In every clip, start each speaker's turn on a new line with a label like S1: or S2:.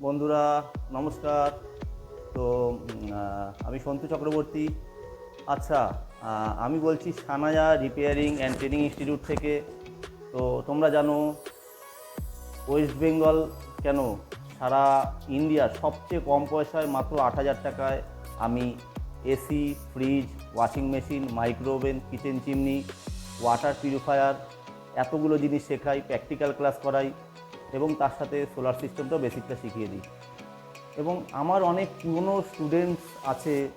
S1: বন্ধুরা, নমস্কার। তো আমি সন্তু চক্রবর্তী। আচ্ছা আমি বলছি Sanaya repairing and training institute থেকে। তো, তোমরা জানো, ওয়েস্ট বেঙ্গল কেন? সারা ইন্ডিয়ার সবচেয়ে কম পয়সায় মাত্র আট হাজার টাকায় আমি AC fridge washing machine micro oven kitchen chimney water purifier এতগুলো জিনিস শেখাই প্র্যাকটিক্যাল ক্লাস করাই। এবং তার সাথে সোলার সিস্টেমটাও বেসিকটা শিখিয়ে দিই। এবং আমার অনেক পুরনো স্টুডেন্টস আছে,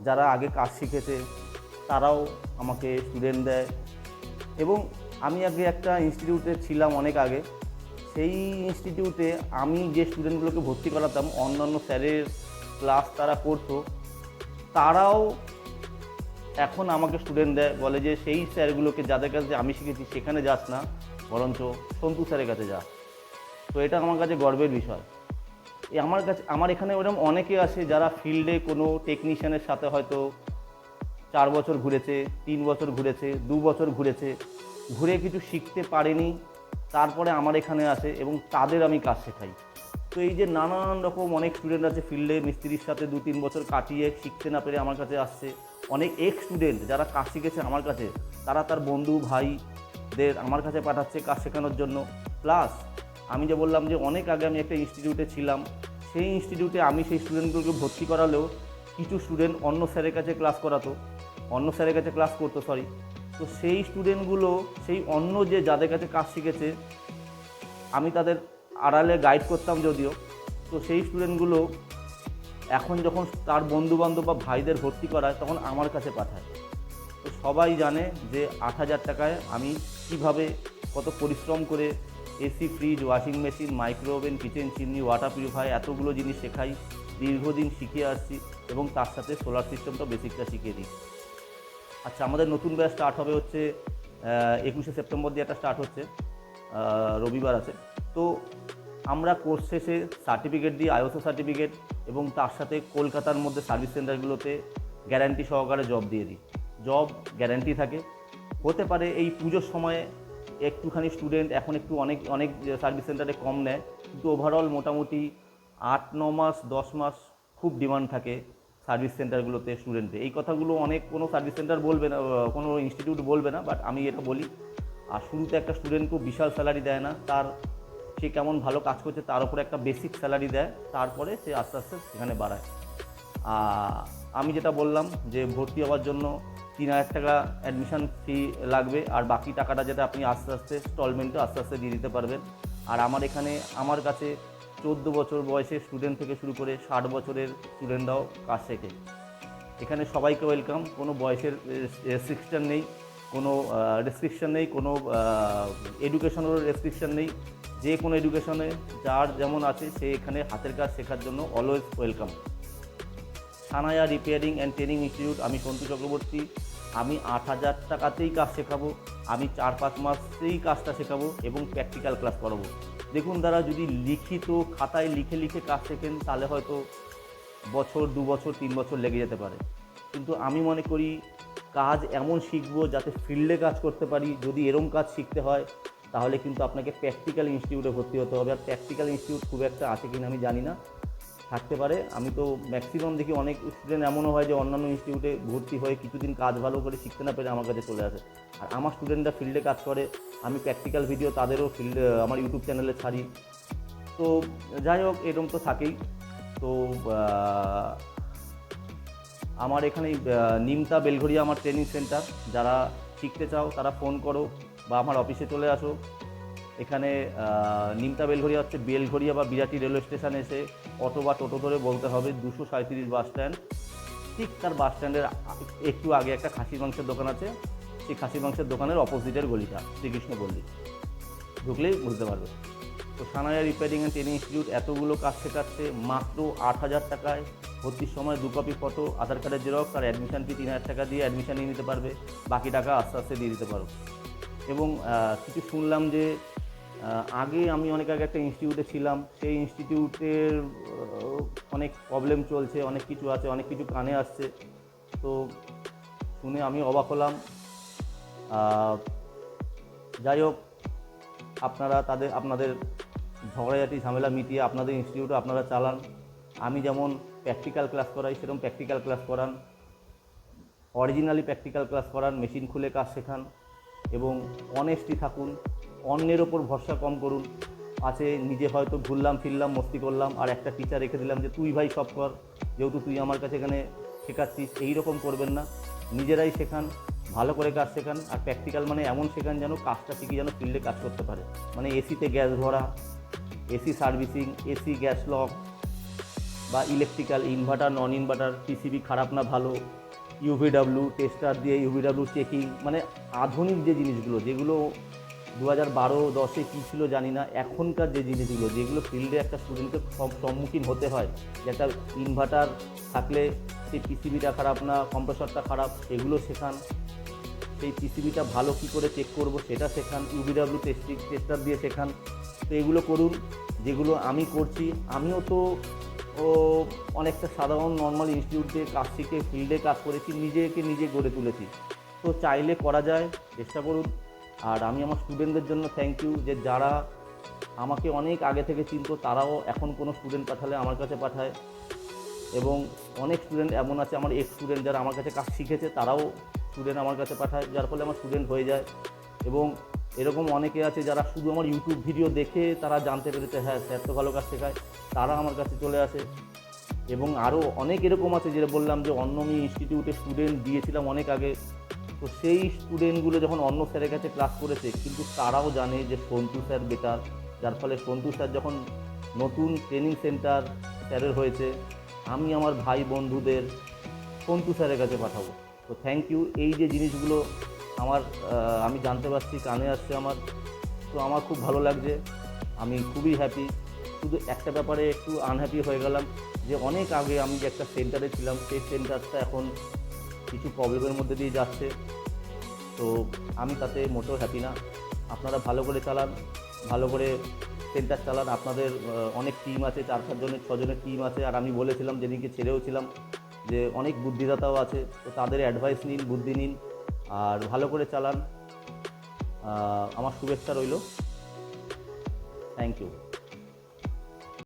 S1: যারা আগে কাজ শিখেছে, তারাও আমাকে স্টুডেন্ট দেয়। এবং আমি আগে একটা ইনস্টিটিউটে ছিলাম অনেক আগে। সেই ইনস্টিটিউটে আমি যে স্টুডেন্টগুলোকে ভর্তি করাতাম, অন্যান্য স্যারের ক্লাস তারা করতো, তারাও এখন আমাকে স্টুডেন্ট দেয়, বলে যে সেই স্যারগুলোকে যাদের কাছে আমি শিখেছি সেখানে যাস না, বরঞ্চ সন্তু স্যারের কাছে যা। তো এটা আমার কাছে গর্বের বিষয়। এই আমার কাছে, আমার এখানে ওরকম অনেকে আছে যারা ফিল্ডে কোনো টেকনিশিয়ানের সাথে হয়তো চার বছর ঘুরেছে, তিন বছর ঘুরেছে, দু বছর ঘুরেছে, ঘুরে কিছু শিখতে পারেনি, তারপরে আমার এখানে আসে এবং তাদের আমি কাজ শেখাই। তো এই যে নানান রকম অনেক স্টুডেন্ট আছে ফিল্ডে মিস্ত্রির সাথে দু তিন বছর কাটিয়ে শিখতে না পেরে আমার কাছে আসছে। অনেক এক্স স্টুডেন্ট যারা কাজ শিখেছে আমার কাছে, তারা তার বন্ধু ভাইদের আমার কাছে পাঠাচ্ছে কাজ শেখানোর জন্য। প্লাস আমি যে বললাম যে অনেক আগে আমি একটা ইনস্টিটিউটে ছিলাম, সেই ইনস্টিটিউটে আমি সেই স্টুডেন্টগুলোকে ভর্তি করালেও কিছু স্টুডেন্ট অন্য স্যারের কাছে ক্লাস করাতো, অন্য স্যারের কাছে ক্লাস করতো সরি তো সেই স্টুডেন্টগুলো সেই অন্য যে যাদের কাছে কাজ শিখেছে, আমি তাদের আড়ালে গাইড করতাম যদিও, তো সেই স্টুডেন্টগুলো এখন যখন তার বন্ধুবান্ধব বা ভাইদের ভর্তি করায়, তখন আমার কাছে পাঠায়। তো সবাই জানে যে আট হাজার টাকায় আমি কীভাবে কত পরিশ্রম করে AC, fridge, washing machine, micro oven, kitchen chimney, water purify এতগুলো জিনিস শেখাই। দীর্ঘদিন শিখিয়ে আসছি এবং তার সাথে সোলার সিস্টেমটা বেসিকটা শিখিয়ে দিই। আচ্ছা আমাদের নতুন ব্যাচ স্টার্ট হবে হচ্ছে একুশে সেপ্টেম্বর দিয়ে একটা স্টার্ট হচ্ছে রবিবার আছে। তো আমরা কোর্স শেষে সার্টিফিকেট দিই আইওসো সার্টিফিকেট এবং তার সাথে কলকাতার মধ্যে সার্ভিস সেন্টারগুলোতে গ্যারান্টি সহকারে জব দিয়ে দিই। জব গ্যারান্টি থাকে। হতে পারে এই পুজোর সময়ে একটুখানি স্টুডেন্ট এখন একটু অনেক অনেক সার্ভিস সেন্টারে কম নেয়। কিন্তু ওভারঅল মোটামুটি আট, ন মাস, দশ মাস খুব ডিমান্ড থাকে সার্ভিস সেন্টারগুলোতে স্টুডেন্টদের এই কথাগুলো অনেক কোনো সার্ভিস সেন্টার বলবে না কোনো ইনস্টিটিউট বলবে না বাট আমি এটা বলি, আর শুরুতে একটা স্টুডেন্টকেও বিশাল স্যালারি দেয় না, তার, সে কেমন ভালো কাজ করছে তার উপরে একটা বেসিক স্যালারি দেয়, তারপরে সে আস্তে আস্তে সেখানে বাড়ায়। আমি যেটা বললাম যে ভর্তি হওয়ার জন্য তিন হাজার টাকা অ্যাডমিশন ফি লাগবে, আর বাকি টাকাটা যেটা আপনি আস্তে আস্তে স্টলমেন্টে আস্তে আস্তে দিয়ে দিতে পারবেন। আর আমার এখানে, আমার কাছে চোদ্দ বছর বয়সে স্টুডেন্ট থেকে শুরু করে ষাট বছরের স্টুডেন্টরাও কাজ শেখে। এখানে সবাইকে ওয়েলকাম কোনো বয়সের রেস্ট্রিকশন নেই, কোনো রেস্ট্রিকশন নেই, কোনো এডুকেশনেরও রেস্ট্রিকশন নেই। যে কোনো এডুকেশনে যার যেমন আছে, সে এখানে হাতের কাজ শেখার জন্য always welcome Sanaya repairing and training institute আমি সন্তু চক্রবর্তী। আমি আট হাজার টাকাতেই কাজ শেখাবো, আমি চার পাঁচ মাসেই কাজটা শেখাবো এবং প্র্যাকটিক্যাল ক্লাস করাবো দেখুন তারা যদি লিখিত খাতায় লিখে লিখে কাজ শেখেন, তাহলে হয়তো বছর, দু বছর, তিন বছর লেগে যেতে পারে। কিন্তু আমি মনে করি, কাজ এমন শিখব যাতে ফিল্ডে কাজ করতে পারি, যদি এরম কাজ শিখতে হয়, তাহলে কিন্তু আপনাকে প্র্যাকটিক্যাল ইনস্টিটিউটে ভর্তি হতে হবে। আর প্র্যাকটিক্যাল ইনস্টিটিউট খুব একটা আছে কিনা আমি জানি না। থাকতে পারে। আমি তো ম্যাক্সিমাম দেখি অনেক স্টুডেন্ট এমনও হয় যে অন্যান্য ইনস্টিটিউটে ভর্তি হয়ে কিছুদিন কাজ ভালো করে শিখতে না পেরে আমার কাছে চলে আসে। আর আমার স্টুডেন্টরা ফিল্ডে কাজ করে, আমি প্র্যাকটিক্যাল ভিডিও তাদেরও ফিল্ডে আমার ইউটিউব চ্যানেলে ছাড়ি। তো যাই হোক, এরকম তো থাকেই। তো আমার এখানে নিমতা বেলঘরিয়া আমার ট্রেনিং সেন্টার যারা শিখতে চাও, তারা ফোন করো বা আমার অফিসে চলে আসো। এখানে নিমতা বেলঘরিয়া হচ্ছে বেলঘরিয়া বা বিরাটি রেলওয়ে স্টেশন এসে অটো বা টোটো ধরে বলতে হবে দুশো সাঁত্রিশ বাস স্ট্যান্ড। ঠিক তার বাস স্ট্যান্ডের একটু আগে একটা খাসির মাংসের দোকান আছে। সেই খাসির মাংসের দোকানের অপোজিটের গলিটা, শ্রীকৃষ্ণ গল্লি ঢুকলেই বুঝতে পারবে। তো Sanaya repairing and training institute এতগুলো কাজ শেখাচ্ছে মাত্র আট হাজার টাকায়। ভর্তির সময় দু কপি ফটো আধার কার্ডের জেরক্স আর অ্যাডমিশন ফি তিন হাজার টাকা দিয়ে অ্যাডমিশন নিয়ে নিতে পারবে। বাকি টাকা আস্তে আস্তে দিয়ে দিতে পারো। এবং কিছু শুনলাম যে আগে আমি অনেক আগে একটা ইনস্টিটিউটে ছিলাম। সেই ইনস্টিটিউটের অনেক প্রবলেম চলছে, অনেক কিছু আছে, অনেক কিছু কানে আসছে। তো শুনে আমি অবাক হলাম। যাই হোক, আপনারা তাদের, আপনাদের ঝগড়াঝাটি, ঝামেলা মিটিয়ে আপনাদের ইনস্টিটিউটে আপনারা চালান। আমি যেমন প্র্যাকটিক্যাল ক্লাস করাই, সেরকম প্র্যাকটিক্যাল ক্লাস করান। অরিজিনালি প্র্যাকটিক্যাল ক্লাস করান মেশিন খুলে কাজ শেখান। এবং অনেস্টি থাকুন অন্যের ওপর ভরসা কম করুন। আছে, নিজে হয়তো ঘুরলাম, ফিরলাম, মস্তি করলাম, আর একটা টিচার রেখে দিলাম যে, তুই ভাই সব কর, যেহেতু তুই আমার কাছে এখানে শেখাচ্ছিস, এই রকম করবেন না। নিজেরাই শেখান, ভালো করে কাজ শেখান, আর প্র্যাকটিক্যাল মানে এমন শেখান যেন কাজটা শিখে যেন ফিল্ডে কাজ করতে পারে। মানে এসিতে গ্যাস ভরা AC servicing AC gas lock বা electrical inverter non inverter PCB খারাপ না, ভালো ইউভিডাব্লিউ টেস্টার দিয়ে ইউভিডাব্লিউ চেকিং মানে আধুনিক যে জিনিসগুলো, যেগুলো দু হাজার বারো, দশে কী ছিল জানি না। এখনকার যে জিনিসগুলো, যেগুলো ফিল্ডে একটা স্টুডেন্টকে সম্মুখীন হতে হয়, যে একটা ইনভার্টার থাকলে সেই পিসিবিটা খারাপ না কম্প্রেসরটা খারাপ, এগুলো শেখান। সেই পিসিবিটা ভালো কী করে চেক করব সেটা শেখান ইউভিডাব্লিউ টেস্টিং টেস্টার দিয়ে শেখান। তো এগুলো করুন, যেগুলো আমি করছি। আমিও তো, ও, অনেকটা সাধারণ নর্মাল ইনস্টিটিউটে কাজ শিখে ফিল্ডে কাজ করেছি, নিজেকে নিজে গড়ে তুলেছি। তো চাইলে করা যায়, চেষ্টা করুন। আর আমি আমার স্টুডেন্টদের জন্য থ্যাংক ইউ যে যারা আমাকে অনেক আগে থেকে চিনতো, তারাও এখন কোনো স্টুডেন্ট পাঠালে আমার কাছে পাঠায়। এবং অনেক স্টুডেন্ট এমন আছে, আমার এক্স স্টুডেন্ট যারা আমার কাছে কাজ শিখেছে, তারাও স্টুডেন্ট আমার কাছে পাঠায়, যার ফলে আমার স্টুডেন্ট হয়ে যায়। এবং এরকম অনেকে আছে যারা শুধু আমার ইউটিউব ভিডিও দেখে তারা জানতে পেরেছে হ্যাঁ স্যার তো ভালো কাজ শেখায়, তারা আমার কাছে চলে আসে। এবং আরও অনেক এরকম আছে যেটা বললাম যে অন্নমি ইনস্টিটিউটে স্টুডেন্ট দিয়েছিলাম অনেক আগে। তো সেই স্টুডেন্টগুলো যখন অন্য স্যারের কাছে ক্লাস করেছে, কিন্তু তারাও জানে যে সন্তু স্যার বেটার যার ফলে সন্তু স্যার যখন নতুন ট্রেনিং সেন্টার স্যারের হয়েছে, আমি আমার ভাই বন্ধুদের সন্তু স্যারের কাছে পাঠাবো। তো থ্যাংক ইউ এই যে জিনিসগুলো আমার আমি জানতে পারছি, কানে আসছে আমার। তো আমার খুব ভালো লাগছে। আমি খুবই হ্যাপি শুধু একটা ব্যাপারে একটু আনহ্যাপি হয়ে গেলাম। যে অনেক আগে আমি যে একটা সেন্টারে ছিলাম, সেই সেন্টারটা এখন কিছু প্রবলেমের মধ্যে দিয়ে যাচ্ছে। তো আমি তাতে মোটেও হ্যাপি না। আপনারা ভালো করে চালান, ভালো করে সেন্টার চালান। আপনাদের অনেক টিম আছে, চার পাঁচজনের ছজনের টিম আছে। আর আমি বলেছিলাম, যেদিনকে ছেড়েও ছিলাম, যে অনেক বুদ্ধিদাতাও আছে, তো তাদের অ্যাডভাইস নিন, বুদ্ধি নিন, আর ভালো করে চালান। আমার শুভেচ্ছা রইল। Thank you